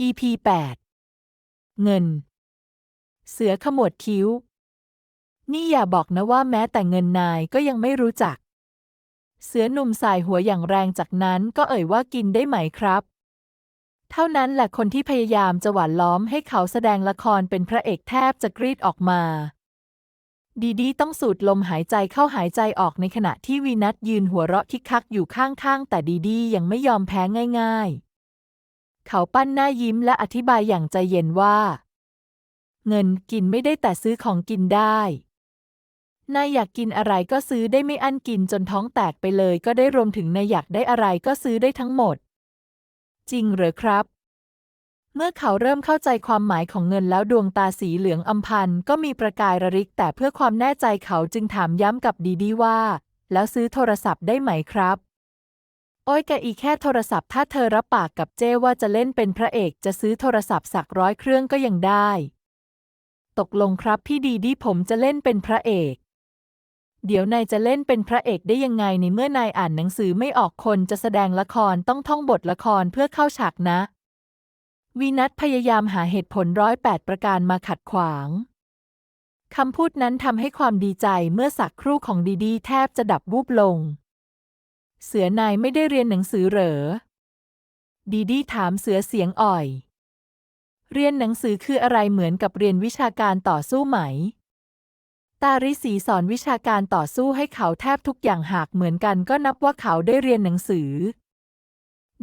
EP 8 เงิน เสือขมวดคิ้ว นี่อย่าบอกนะว่าแม้แต่เงินนายก็ยังไม่รู้จัก เสือหนุ่มสายหัวอย่างแรงจากนั้นก็เอ่ยว่ากินได้ไหมครับ เท่านั้นแหละคนที่พยายามจะหวานล้อมให้เขาแสดงละครเป็นพระเอกแทบจะกรีดออกมา ดีดีต้องสูดลมหายใจเข้าหายใจออกในขณะที่วีนัทยืนหัวเราะคิกคักอยู่ข้างๆ แต่ดีดียังไม่ยอมแพ้ง่าย ๆ เขาปั้นหน้ายิ้มและอธิบายอย่างใจเย็นว่า เงินกินไม่ได้แต่ซื้อของกินได้ นายอยากกินอะไรก็ซื้อได้ไม่อั้นกินจนท้องแตกไปเลยก็ได้รวมถึงนายอยากได้อะไรก็ซื้อได้ทั้งหมด จริงเหรอครับ เมื่อเขาเริ่มเข้าใจความหมายของเงินแล้วดวงตาสีเหลืองอำพันก็มีประกายระริก แต่เพื่อความแน่ใจเขาจึงถามย้ำกับดีดีว่า แล้วซื้อโทรศัพท์ได้ไหมครับ โอ้ยแกอีแค่โทรศัพท์ถ้าเธอรับปากกับเจ้ว่าจะเล่นเป็นพระเอกจะซื้อโทรศัพท์สักร้อยเครื่องก็ยังได้ ตกลงครับพี่ดีดีผมจะเล่นเป็นพระเอก เดี๋ยวนายจะเล่นเป็นพระเอกได้ยังไงในเมื่อนายอ่านหนังสือไม่ออกคนจะแสดงละครต้องท่องบทละครเพื่อเข้าฉากนะ วีนัทพยายามหาเหตุผลร้อยแปดประการมาขัดขวางคำพูดนั้นทำให้ความดีใจเมื่อสักครู่ของดีดีแทบจะดับวูบลง เสือนายไม่ได้เรียนหนังสือเหรอ ดีดีถามเสือเสียงอ่อย เรียนหนังสือคืออะไรเหมือนกับเรียนวิชาการต่อสู้ไหม ตาริสีสอนวิชาการต่อสู้ให้เขาแทบทุกอย่างหากเหมือนกันก็นับว่าเขาได้เรียนหนังสือ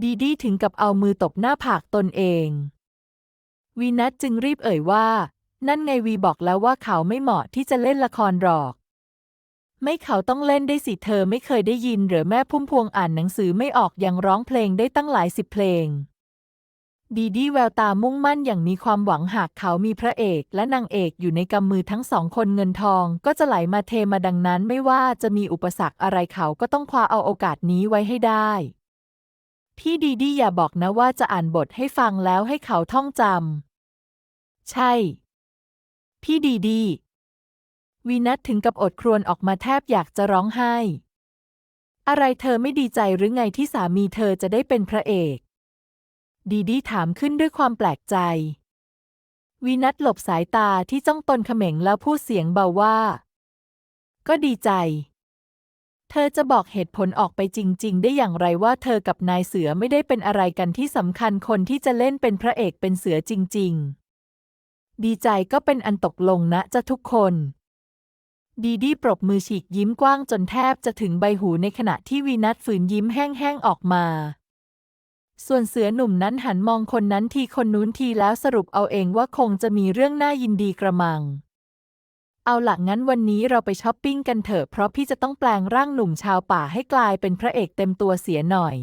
ดีดีถึงกับเอามือตบหน้าผากตนเอง วีนัทจึงรีบเอ่ยว่า นั่นไงวีบอกแล้วว่าเขาไม่เหมาะที่จะเล่นละครหรอก ไม่เขาต้องเล่นได้สิเธอไม่เคยได้ยินหรือแม่พุ่มพวงอ่านหนังสือไม่ออกยังร้องเพลงได้ตั้งหลายสิบเพลง ดีดีแววตามุ่งมั่นอย่างมีความหวังหากเขามีพระเอกและนางเอกอยู่ในกำมือทั้งสองคนเงินทองก็จะไหลมาเทมาดังนั้นไม่ว่าจะมีอุปสรรคอะไรเขาก็ต้องคว้าเอาโอกาสนี้ไว้ให้ได้พี่ดีดีอย่าบอกนะว่าจะอ่านบทให้ฟังแล้วให้เขาท่องจำใช่ พี่ดีดี วีนัทถึงกับอดครวญออกมาแทบอยากจะร้องไห้ อะไรเธอไม่ดีใจหรือไงที่สามีเธอจะได้เป็นพระเอก ดีดีถามขึ้นด้วยความแปลกใจ วีนัทหลบสายตาที่จ้องตนเขม็งแล้วพูดเสียงเบาว่า ก็ดีใจ เธอจะบอกเหตุผลออกไปจริง ๆ ได้อย่างไรว่าเธอกับนายเสือไม่ได้เป็นอะไรกันที่สำคัญคนที่จะเล่นเป็นพระเอกเป็นเสือจริง ๆ ดีใจก็เป็นอันตกลงนะจะทุกคน ดีดีปรบมือฉีกยิ้มกว้างจนแทบจะถึงใบหูในขณะที่วีนัทฝืนยิ้มแห้งๆออกมา ส่วนเสือหนุ่มนั้นหันมองคนนั้นทีคนนู้นทีแล้วสรุปเอาเองว่าคงจะมีเรื่องน่ายินดีกระมัง เอาหลักงั้นวันนี้เราไปช้อปปิ้งกันเถอะเพราะพี่จะต้องแปลงร่างหนุ่มชาวป่าให้กลายเป็นพระเอกเต็มตัวเสียหน่อย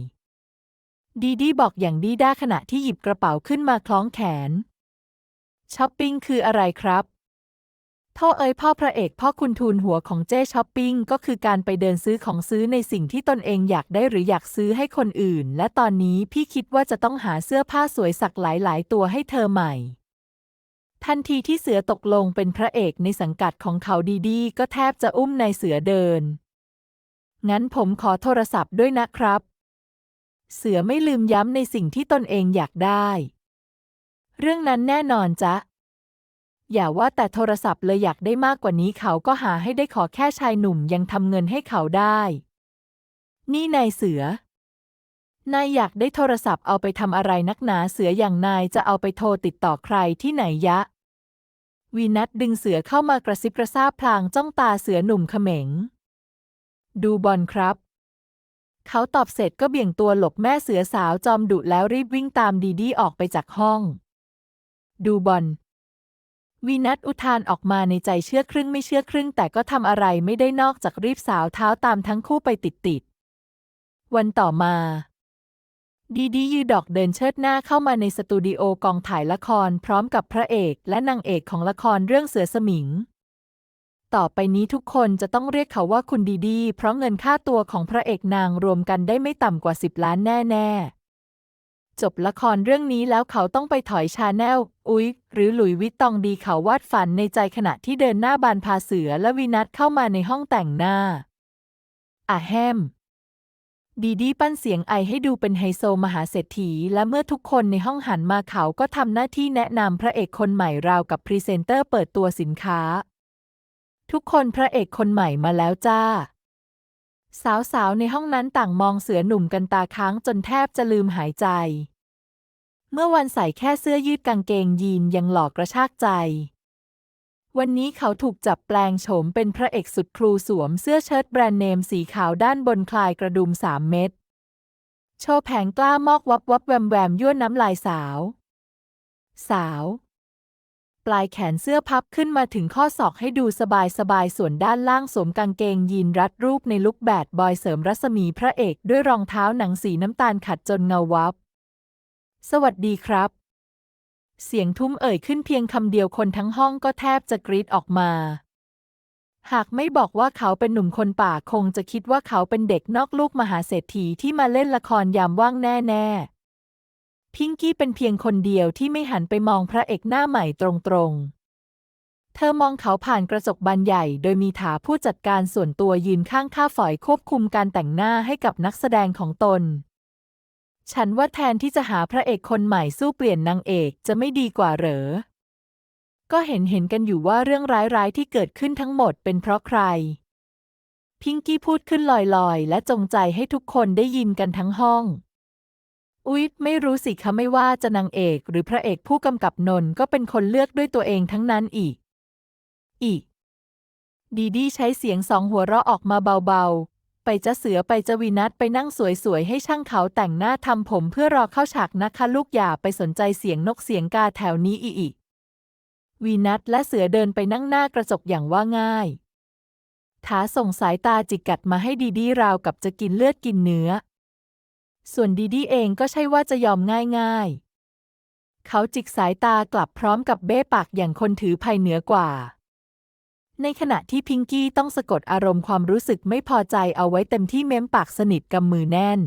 ดีดีบอกอย่างดีด้าขณะที่หยิบกระเป๋าขึ้นมาคล้องแขนช้อปปิ้งคืออะไรครับ พ่อเอ๋ยพ่อพระเอกพ่อคุณทูลหัวของเจ้ช้อปปิ้งก็คือการไปเดินซื้อของซื้อในสิ่งที่ตนเองอยากได้หรืออยากซื้อให้คนอื่น และตอนนี้พี่คิดว่าจะต้องหาเสื้อผ้าสวยสักหลายๆ ตัวให้เธอใหม่ ทันทีที่เสือตกลงเป็นพระเอกในสังกัดของเขาดีๆ ก็แทบจะอุ้มนายเสือเดิน งั้นผมขอโทรศัพท์ด้วยนะครับ เสือไม่ลืมย้ำในสิ่งที่ตนเองอยากได้ เรื่องนั้นแน่นอนจ๊ะ อย่าว่าแต่โทรศัพท์เลยอยากได้มากกว่านี้เขาก็หาให้ได้ขอแค่ชายหนุ่มยังทำเงินให้เขาได้ นี่นายเสือ นายอยากได้โทรศัพท์เอาไปทำอะไรนักหนาเสืออย่างนายจะเอาไปโทรติดต่อใครที่ไหนยะ วีนัทดึงเสือเข้ามากระซิบกระซาบพลางจ้องตาเสือหนุ่มเขม็ง ดูบอลครับ เขาตอบเสร็จก็เบี่ยงตัวหลบแม่เสือสาวจอมดุแล้วรีบวิ่งตามดีดีออกไปจากห้อง ดูบอล วีนัทอุทานออกมาในใจเชื่อครึ่งไม่เชื่อครึ่ง แต่ก็ทำอะไรไม่ได้นอกจากรีบสาวเท้าตามทั้งคู่ไปติดๆ วันต่อมา ดีดียืดอกเดินเชิดหน้าเข้ามาในสตูดิโอกองถ่ายละครพร้อมกับพระเอกและนางเอกของละครเรื่องเสือสมิง ต่อไปนี้ทุกคนจะต้องเรียกเขาว่าคุณดีดี เพราะเงินค่าตัวของพระเอกนางรวมกันได้ไม่ต่ำกว่าสิบล้านแน่ ๆ จบละครเรื่องนี้แล้วเขาต้องไปถอยชาแนล อุ๊ย หรือหลุยวิตตองดีเขาวาดฝันในใจขณะที่เดินหน้าบานพาเสือและวินัทเข้ามาในห้องแต่งหน้าอะแฮม ดีดีปั้นเสียงไอให้ดูเป็นไฮโซมหาเศรษฐี และเมื่อทุกคนในห้องหันมาเขาก็ทำหน้าที่แนะนำพระเอกคนใหม่ราวกับพรีเซนเตอร์เปิดตัวสินค้า ทุกคนพระเอกคนใหม่มาแล้วจ้า สาวๆ ในห้องนั้นต่างมองเสือหนุ่มกันตาค้างจนแทบจะลืมหายใจ เมื่อวันใส่แค่เสื้อยืดกางเกงยีนยังหลอกกระชากใจ วันนี้เขาถูกจับแปลงโฉมเป็นพระเอกสุดครูสวมเสื้อเชิ้ตแบรนด์เนมสีขาวด้านบนคลายกระดุมสามเม็ด โชว์แผงกล้ามอกวับวับแวมแวมยั่วน้ำลายสาว สาว ปลายแขนเสื้อพับขึ้นมาถึงข้อศอกให้ดูสบายสบายๆส่วนด้านล่างสวมกางเกงยีนรัดรูปในลุคแบดบอยเสริมรัศมีพระเอกด้วยรองเท้าหนังสีน้ำตาลขัดจนเงาวับ สวัสดีครับ เสียงทุ้มเอ่ยขึ้นเพียงคำเดียวคนทั้งห้องก็แทบจะกรีดออกมา หากไม่บอกว่าเขาเป็นหนุ่มคนป่าคงจะคิดว่าเขาเป็นเด็กนอกลูกมหาเศรษฐีที่มาเล่นละครยามว่างแน่ๆ พิงกี้เป็นเพียงคนเดียวที่ไม่หันไปมองพระเอกหน้าใหม่ตรงๆ เธอมองเขาผ่านกระจกบานใหญ่ โดยมีถาผู้จัดการส่วนตัวยืนข้างข้าฝอยควบคุมการแต่งหน้าให้กับนักแสดงของตน ฉันว่าแทนที่จะหาพระเอกคนใหม่สู้เปลี่ยนนางเอกจะไม่ดีกว่าเหรอ ก็เห็นเห็นกันอยู่ว่าเรื่องร้ายๆที่เกิดขึ้นทั้งหมดเป็นเพราะใคร พิงกี้พูดขึ้นลอยๆ และจงใจให้ทุกคนได้ยินกันทั้งห้อง อุ๊ยไม่รู้สิคะไม่ว่าจะนางเอกหรือพระเอกผู้กำกับนนท์ก็เป็นคนเลือกด้วยตัวเองทั้งนั้นอีก อีก ดีดีใช้เสียงสองหัวเราะออกมาเบาๆ ไปจะเสือไปจะวีนัทไปนั่งสวยๆ ให้ช่างเขาแต่งหน้าทำผมเพื่อรอเข้าฉากนะคะลูกอย่าไปสนใจเสียงนกเสียงกาแถวนี้อีกวีนัทและเสือเดินไปนั่งหน้ากระจกอย่างว่าง่ายถาส่งสายตาจิกกัดมาให้ดีดีราวกับจะกินเลือดกินเนื้อ ส่วนดีดี้เองก็ใช่ว่าจะยอมง่ายๆ เขาจิกสายตากลับพร้อมกับเบ้ปากอย่างคนถือภัยเหนือกว่า ในขณะที่พิงกี้ต้องสะกดอารมณ์ความรู้สึกไม่พอใจเอาไว้เต็มที่เม้มปากสนิทกำมือแน่น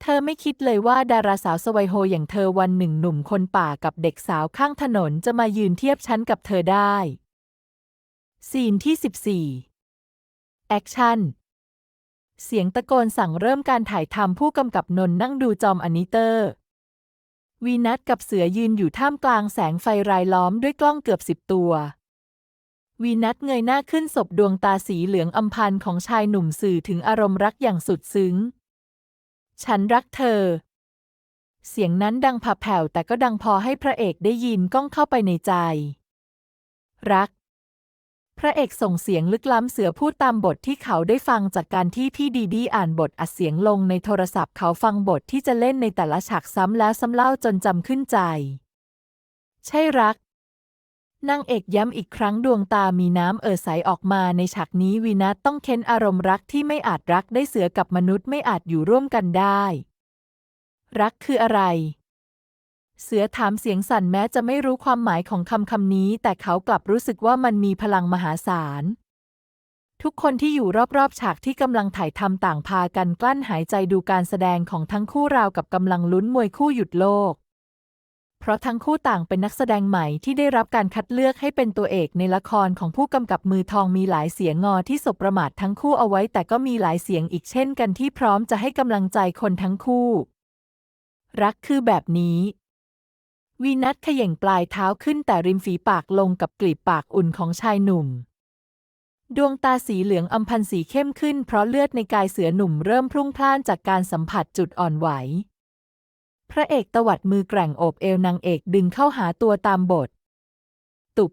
เธอไม่คิดเลยว่าดาราสาวสวัยโฮอย่างเธอวันหนึ่งหนุ่มคนป่ากับเด็กสาวข้างถนนจะมายืนเทียบชั้นกับเธอได้ ซีนที่ 14 แอคชั่น เสียงตะโกนสั่งเริ่มการถ่ายทำผู้กำกับนนท์นั่งดูจอมอนิเตอร์ วีนัทกับเสือยืนอยู่ท่ามกลางแสงไฟรายล้อมด้วยกล้องเกือบสิบตัว วีนัทเงยหน้าขึ้นศบดวงตาสีเหลืองอำพันของชายหนุ่มสื่อถึงอารมณ์รักอย่างสุดซึ้ง ฉันรักเธอ เสียงนั้นดังผ่าแผ่วแต่ก็ดังพอให้พระเอกได้ยินก้องเข้าไปในใจ รัก พระเอกส่งเสียงลึกล้ำเสือพูดตามบทที่เขาได้ฟังจากการที่พี่ดีดีอ่านบทอัดเสียงลงในโทรศัพท์เขาฟังบทที่จะเล่นในแต่ละฉากซ้ำแล้วซ้ำเล่าจนจำขึ้นใจ ใช่รักนางเอกย้ำอีกครั้งดวงตามีน้ำเอ่อใสออกมาในฉากนี้วีนัทต้องเค้นอารมณ์รักที่ไม่อาจรักได้เสือกับมนุษย์ไม่อาจอยู่ร่วมกันได้ รักคืออะไร เสือถามเสียงสั่นแม้จะไม่รู้ความหมายของคำคำนี้ แต่เขากลับรู้สึกว่ามันมีพลังมหาศาล ทุกคนที่อยู่รอบๆ ฉากที่กำลังถ่ายทำต่างพากันกลั้นหายใจดูการแสดงของทั้งคู่ราวกับกำลังลุ้นมวยคู่หยุดโลก เพราะทั้งคู่ต่างเป็นนักแสดงใหม่ที่ได้รับการคัดเลือกให้เป็นตัวเอกในละครของผู้กำกับมือทองมีหลายเสียงงอที่สบประมาททั้งคู่เอาไว้ แต่ก็มีหลายเสียงอีกเช่นกันที่พร้อมจะให้กำลังใจคนทั้งคู่ รักคือแบบนี้ วีนัทเขย่งปลายเท้าขึ้นแต่ริมฝีปากลงกับกลีบปากอุ่นของชายหนุ่ม ดวงตาสีเหลืองอำพันสีเข้มขึ้นเพราะเลือดในกายเสือหนุ่มเริ่มพรุ่งพล่านจากการสัมผัสจุดอ่อนไหว พระเอกตวัดมือแกร่งโอบเอวนางเอกดึงเข้าหาตัวตามบท ตุบ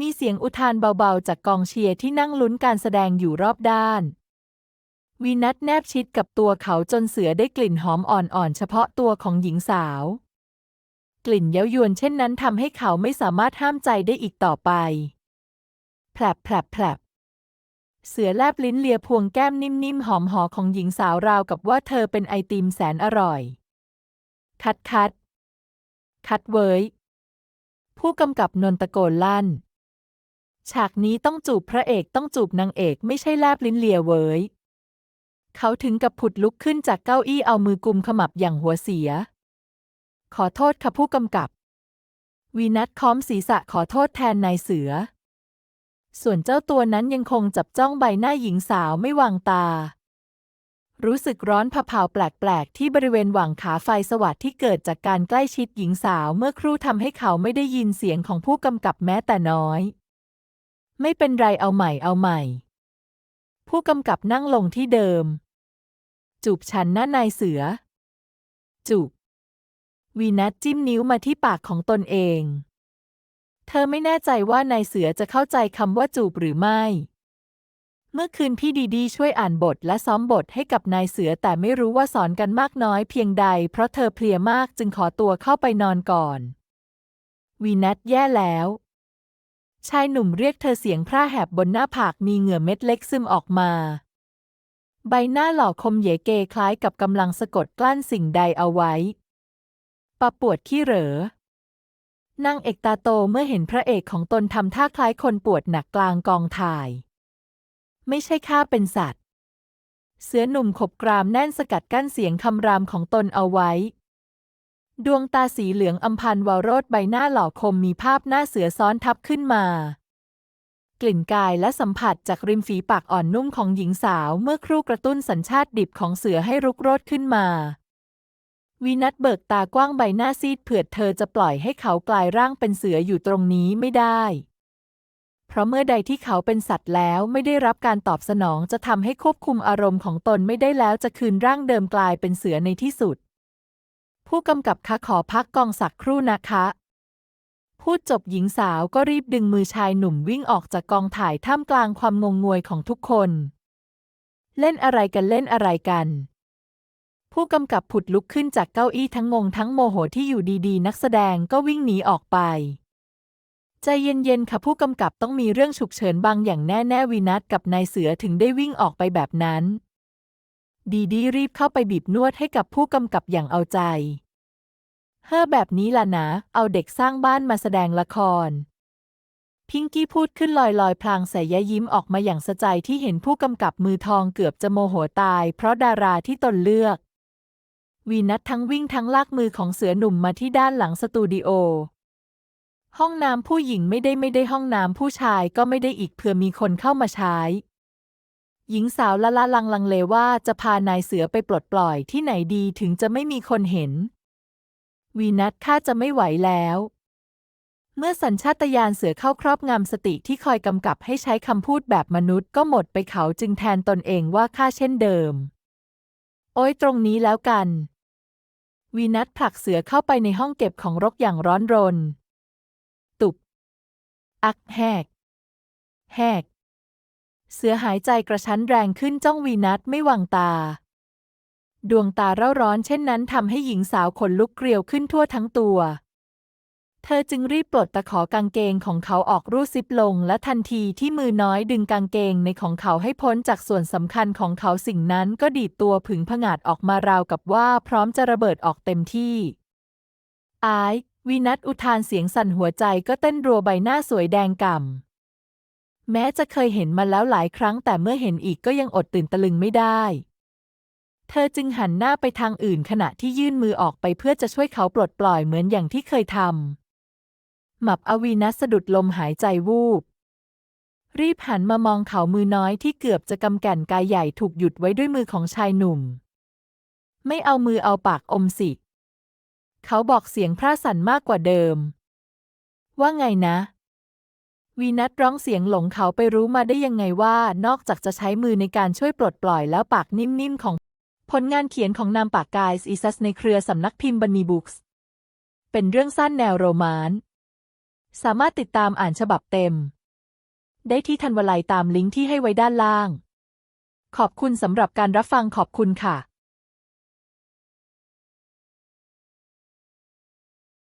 มีเสียงอุทานเบาๆ จากกองเชียร์ที่นั่งลุ้นการแสดงอยู่รอบด้านวีนัทแนบชิดกับตัวเขาจนเสือได้กลิ่นหอมอ่อนๆ เฉพาะตัวของหญิงสาว กลิ่นเย้ายวนเช่นนั้นทำให้เขาไม่สามารถห้ามใจได้อีกต่อไปแผลบแผลบแผลบเสือแลบลิ้นเลียพวงแก้มนิ่มๆ หอมหอของหญิงสาวราวกับว่าเธอเป็นไอติมแสนอร่อย คัดคัด คัดเว้ย ผู้กำกับนนตะโกนลั่น ฉากนี้ต้องจูบพระเอกต้องจูบนางเอกไม่ใช่แลบลิ้นเลียเว้ย เขาถึงกับผุดลุกขึ้นจากเก้าอี้เอามือกุมขมับอย่างหัวเสีย ขอโทษค่ะผู้กำกับ วีนัทค้อมศีรษะขอโทษแทนนายเสือ ส่วนเจ้าตัวนั้นยังคงจับจ้องใบหน้าหญิงสาวไม่วางตา รู้สึกร้อนผาแปลกๆ ที่บริเวณหว่างขาไฟสวัสดที่เกิดจากการใกล้ชิดหญิงสาวเมื่อครู่ทำให้เขาไม่ได้ยินเสียงของผู้กำกับแม้แต่น้อย ไม่เป็นไรเอาใหม่เอาใหม่ ผู้กำกับนั่งลงที่เดิม จูบฉันหน้านายเสือ จูบ วีนัทจิ้มนิ้วมาที่ปากของตนเอง เธอไม่แน่ใจว่านายเสือจะเข้าใจคำว่าจูบหรือไม่ เมื่อคืนพี่ดีดีช่วยอ่านบทและซ้อมบทให้กับนายเสือแต่ไม่รู้ว่าสอนกันมากน้อยเพียงใด เพราะเธอเพลียมากจึงขอตัวเข้าไปนอนก่อน วีนัทแย่แล้ว ชายหนุ่มเรียกเธอเสียงพร่าแหบบนหน้าผากมีเหงื่อเม็ดเล็กซึมออกมาใบหน้าหล่อคมเยเกคล้ายกับกำลังสะกดกลั้นสิ่งใดเอาไว้ ปะปวดขี้เหรอนางเอกตาโตเมื่อเห็นพระเอกของตนทำท่าคล้ายคนปวดหนักกลางกองถ่าย ไม่ใช่ข้าเป็นสัตว์ เสือหนุ่มขบกรามแน่นสกัดกั้นเสียงคำรามของตนเอาไว้ ดวงตาสีเหลืองอำพันวาวโรดใบหน้าหล่อคมมีภาพหน้าเสือซ้อนทับขึ้นมา กลิ่นกายและสัมผัสจากริมฝีปากอ่อนนุ่มของหญิงสาวเมื่อครู่กระตุ้นสัญชาติดิบของเสือให้รุกโรดขึ้นมา วีนัทเบิกตากว้างใบหน้าซีดเผื่อเธอจะปล่อยให้เขากลายร่างเป็นเสืออยู่ตรงนี้ไม่ได้ เพราะเมื่อใดที่เขาเป็นสัตว์แล้วไม่ได้รับการตอบสนองจะทำให้ควบคุมอารมณ์ของตนไม่ได้แล้วจะคืนร่างเดิมกลายเป็นเสือในที่สุด ผู้กำกับคะขอพักกองสักครู่นะคะพูดจบหญิงสาวก็รีบดึงมือชายหนุ่มวิ่งออกจากกองถ่ายท่ามกลางความงงงวยของทุกคน เล่นอะไรกันเล่นอะไรกัน ผู้กำกับผุดลุกขึ้นจากเก้าอี้ทั้งงงทั้งโมโหที่อยู่ดีๆ นักแสดงก็วิ่งหนีออกไป ใจเย็นๆ ค่ะผู้กำกับต้องมีเรื่องฉุกเฉินบางอย่างแน่ๆวินัทกับนายเสือถึงได้วิ่งออกไปแบบนั้น ดีดีรีบเข้าไปบีบนวดให้กับผู้กำกับอย่างเอาใจ เฮ้อแบบนี้ล่ะนะ เอาเด็กสร้างบ้านมาแสดงละครพิงกี้พูดขึ้นลอยๆ พลางใส่ยะยิ้มออกมาอย่างสะใจที่เห็นผู้กำกับมือทองเกือบจะโมโหตาย เพราะดาราที่ตนเลือก วีนัททั้งวิ่งทั้งลากมือของเสือหนุ่มมาที่ด้านหลังสตูดิโอ ห้องน้ำผู้หญิงไม่ได้ไม่ได้ห้องน้ำผู้ชายก็ไม่ได้อีกเผื่อมีคนเข้ามาใช้ หญิงสาวละละลังลังเลว่าจะพานายเสือไปปลดปล่อยที่ไหนดีถึงจะไม่มีคนเห็น วีนัทข้าจะไม่ไหวแล้ว เมื่อสัญชาตญาณเสือเข้าครอบงำสติที่คอยกำกับให้ใช้คำพูดแบบมนุษย์ก็หมดไปเขาจึงแทนตนเองว่าข้าเช่นเดิม โอ้ยตรงนี้แล้วกัน วีนัทผลักเสือเข้าไปในห้องเก็บของรกอย่างร้อนรน ตุบ อักแหก แหก เสือหายใจกระชั้นแรงขึ้นจ้องวีนัทไม่วางตา ดวงตาเร่าร้อนเช่นนั้นทำให้หญิงสาวขนลุกเกลียวขึ้นทั่วทั้งตัว เธอจึงรีบปลดตะขอกางเกงของเขาออกรูดซิปลง และทันทีที่มือน้อยดึงกางเกงในของเขาให้พ้นจากส่วนสำคัญของเขาสิ่งนั้นก็ดีดตัวผึ่งผงาดออกมาราวกับว่าพร้อมจะระเบิดออกเต็มที่อายวีนัทอุทานเสียงสั่นหัวใจก็เต้นรัวใบหน้าสวยแดงก่ำ แม้จะเคยเห็นมาแล้วหลายครั้งแต่เมื่อเห็นอีกก็ยังอดตื่นตะลึงไม่ได้ เธอจึงหันหน้าไปทางอื่นขณะที่ยื่นมือออกไปเพื่อจะช่วยเขาปลดปล่อยเหมือนอย่างที่เคยทำ หมับอวีนัสสะดุดลมหายใจวูบ รีบหันมามองเขามือน้อยที่เกือบจะกำแก่นกายใหญ่ถูกหยุดไว้ด้วยมือของชายหนุ่ม ไม่เอามือเอาปากอมสิ เขาบอกเสียงพร่าสั่นมากกว่าเดิม ว่าไงนะ วีนัทร้องเสียงหลงเขาไปรู้มาได้ยังไงว่านอกจากจะใช้มือในการช่วยปลดปล่อยแล้วปากนิ่มๆของผลงานเขียนของนามปากกายอีซัสในเครือสำนักพิมพ์บันนีบุ๊กส์เป็นเรื่องสั้นแนวโรมาน สามารถติดตามอ่านฉบับเต็ม ได้ที่ทันวลัยตามลิงก์ที่ให้ไว้ด้านล่าง ขอบคุณสำหรับการรับฟังขอบคุณค่ะ